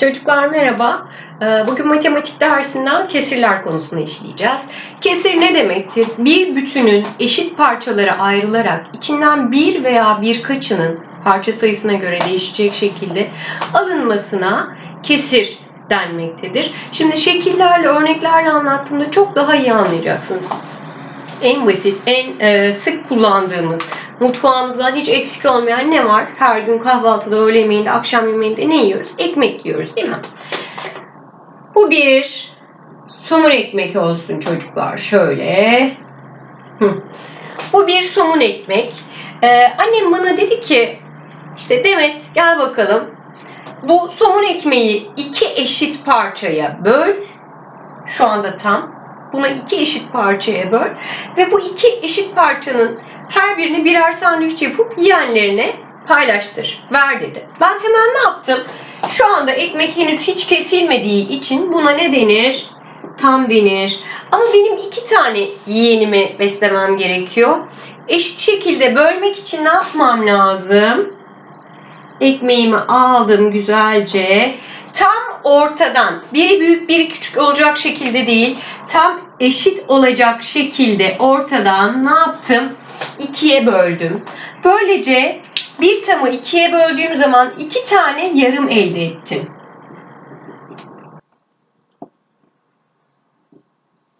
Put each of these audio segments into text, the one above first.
Çocuklar merhaba. Ee, Bugün matematik dersinden kesirler konusunu işleyeceğiz. Kesir ne demektir? Bir bütünün eşit parçalara ayrılarak içinden bir veya birkaçının parça sayısına göre değişecek şekilde alınmasına kesir denmektedir. Şimdi şekillerle, örneklerle anlattığımda çok daha iyi anlayacaksınız. En basit, en e, sık kullandığımız, mutfağımızdan hiç eksik olmayan ne var? Her gün kahvaltıda, öğle yemeğinde, akşam yemeğinde ne yiyoruz? Ekmek yiyoruz değil mi? Bu bir somun ekmek olsun çocuklar. Şöyle. Hı. Bu bir somun ekmek. Ee, annem bana dedi ki işte Demet gel bakalım. Bu somun ekmeği iki eşit parçaya böl. Şu anda tam. Buna iki eşit parçaya böl. Ve bu iki eşit parçanın her birini birer sandviç yapıp yiyenlerine paylaştır. Ver dedi. Ben hemen ne yaptım? Şu anda ekmek henüz hiç kesilmediği için buna ne denir? Tam denir. Ama benim iki tane yeğenimi beslemem gerekiyor. Eşit şekilde bölmek için ne yapmam lazım? Ekmeğimi aldım güzelce. Tam ortadan, biri büyük biri küçük olacak şekilde değil, tam eşit olacak şekilde ortadan ne yaptım? İkiye böldüm. Böylece bir tamı ikiye böldüğüm zaman iki tane yarım elde ettim.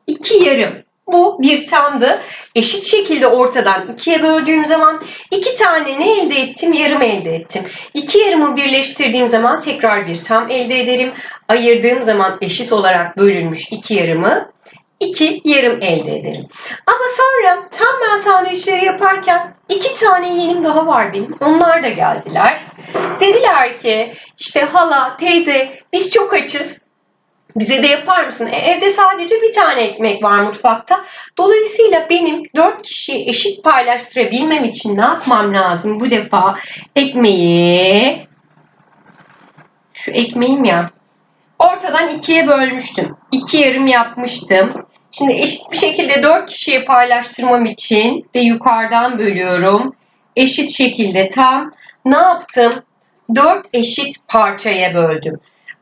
İki yarım. Bu bir tamdı. Eşit şekilde ortadan ikiye böldüğüm zaman iki tane ne elde ettim? Yarım elde ettim. İki yarımı birleştirdiğim zaman tekrar bir tam elde ederim. Ayırdığım zaman eşit olarak bölünmüş iki yarımı iki yarım elde ederim. Ama sonra tam ben sandviçleri yaparken iki tane yeğenim daha var benim. Onlar da geldiler. Dediler ki işte hala, teyze biz çok açız. Bize de yapar mısın? E, evde sadece bir tane ekmek var mutfakta. Dolayısıyla benim dört kişiyi eşit paylaştırabilmem için ne yapmam lazım? Bu defa ekmeği şu ekmeğim ya ortadan ikiye bölmüştüm. İki yarım yapmıştım. Şimdi eşit bir şekilde dört kişiye paylaştırmam için de yukarıdan bölüyorum. Eşit şekilde tam ne yaptım? Dört eşit parçaya böldüm.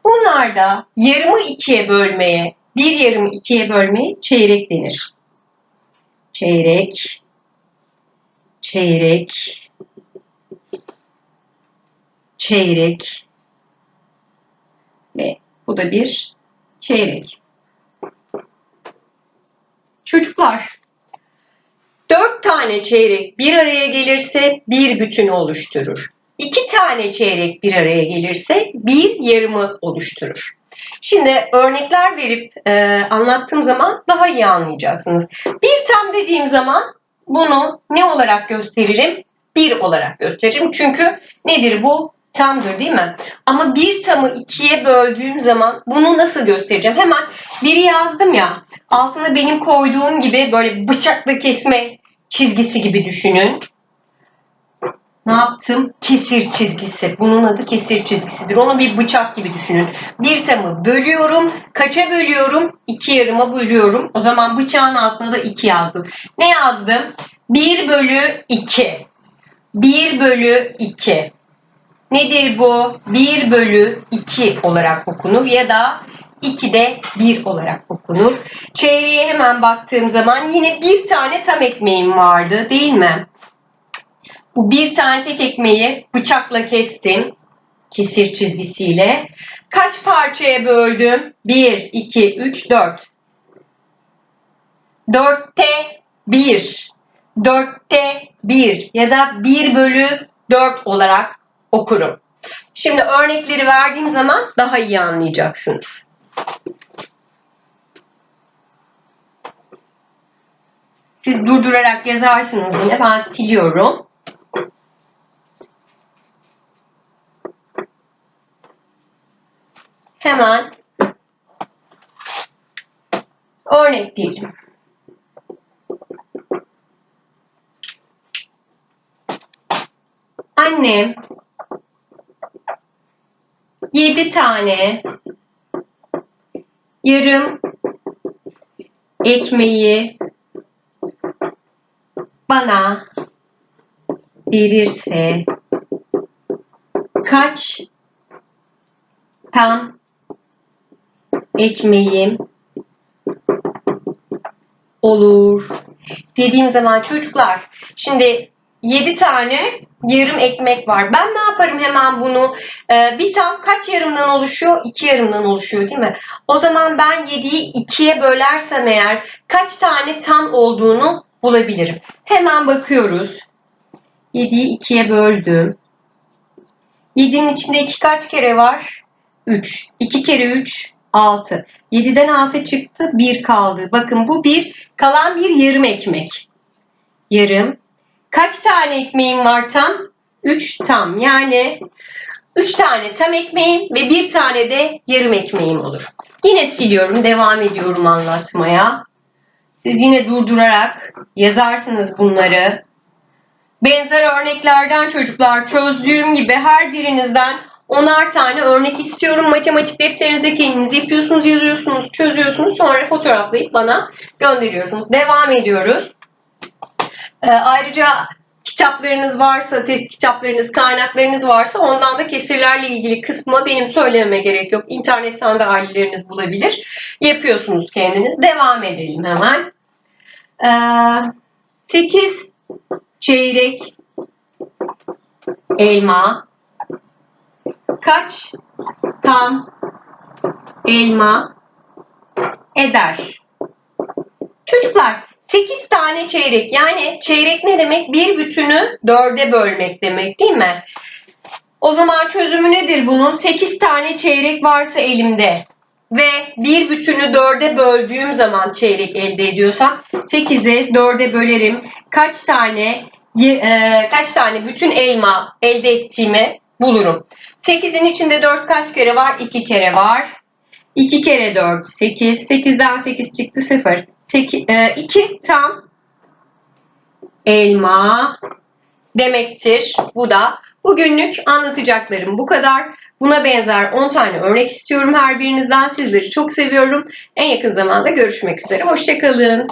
Bunlarda yarımı ikiye bölmeye, bir yarımı ikiye bölmeye çeyrek denir. Çeyrek, çeyrek, çeyrek ve bu da bir çeyrek. Çocuklar, dört tane çeyrek bir araya gelirse bir bütünü oluşturur. İki tane çeyrek bir araya gelirse bir yarımı oluşturur. Şimdi örnekler verip e, anlattığım zaman daha iyi anlayacaksınız. Bir tam dediğim zaman bunu ne olarak gösteririm? Bir olarak gösteririm. Çünkü nedir bu? Tamdır değil mi? Ama bir tamı ikiye böldüğüm zaman bunu nasıl göstereceğim? Hemen biri yazdım ya. Altına benim koyduğum gibi böyle bıçakla kesme çizgisi gibi düşünün ne yaptım? Kesir çizgisi. Bunun adı kesir çizgisidir. Onu bir bıçak gibi düşünün. Bir tamı bölüyorum. Kaça bölüyorum? İki yarıma bölüyorum. O zaman bıçağın altına da iki yazdım. Ne yazdım? 1 bölü 2. 1 bölü 2. Nedir bu? 1 bölü 2 olarak okunur ya da 2 de 1 olarak okunur. Çeyreğe hemen baktığım zaman yine bir tane tam ekmeğim vardı değil mi? Bu bir tane tek ekmeği bıçakla kestim. Kesir çizgisiyle. Kaç parçaya böldüm? 1, 2, 3, 4. 4'te 1. 4'te 1 ya da 1 bölü 4 olarak okurum. Şimdi örnekleri verdiğim zaman daha iyi anlayacaksınız. Siz durdurarak yazarsınız yine. Ben siliyorum. Hemen örnek diyelim. Annem yedi tane yarım ekmeği bana verirse kaç tam ekmeğim olur dediğim zaman çocuklar şimdi 7 tane yarım ekmek var. Ben ne yaparım hemen bunu? Ee, bir tam kaç yarımdan oluşuyor? 2 yarımdan oluşuyor değil mi? O zaman ben 7'yi 2'ye bölersem eğer kaç tane tam olduğunu bulabilirim. Hemen bakıyoruz. 7'yi 2'ye böldüm. 7'nin içinde 2 kaç kere var? 3. 2 kere 3 6. 7'den 6 çıktı 1 kaldı. Bakın bu bir kalan bir yarım ekmek. Yarım. Kaç tane ekmeğim var tam? 3 tam. Yani 3 tane tam ekmeğim ve bir tane de yarım ekmeğim olur. Yine siliyorum. Devam ediyorum anlatmaya. Siz yine durdurarak yazarsınız bunları. Benzer örneklerden çocuklar çözdüğüm gibi her birinizden onar tane örnek istiyorum. Matematik defterinize kendiniz yapıyorsunuz, yazıyorsunuz, çözüyorsunuz. Sonra fotoğraflayıp bana gönderiyorsunuz. Devam ediyoruz. Ee, ayrıca kitaplarınız varsa, test kitaplarınız, kaynaklarınız varsa ondan da kesirlerle ilgili kısmı benim söylememe gerek yok. İnternetten de aileleriniz bulabilir. Yapıyorsunuz kendiniz. Devam edelim hemen. Ee, 8 çeyrek elma kaç tam elma eder? Çocuklar 8 tane çeyrek yani çeyrek ne demek? Bir bütünü dörde bölmek demek değil mi? O zaman çözümü nedir bunun? 8 tane çeyrek varsa elimde ve bir bütünü dörde böldüğüm zaman çeyrek elde ediyorsam 8'i dörde bölerim. Kaç tane e, kaç tane bütün elma elde ettiğimi bulurum. 8'in içinde 4 kaç kere var? 2 kere var. 2 kere 4 8. 8'den 8 çıktı 0. 8, 2 tam elma demektir. Bu da bugünlük anlatacaklarım bu kadar. Buna benzer 10 tane örnek istiyorum her birinizden. Sizleri çok seviyorum. En yakın zamanda görüşmek üzere. Hoşçakalın.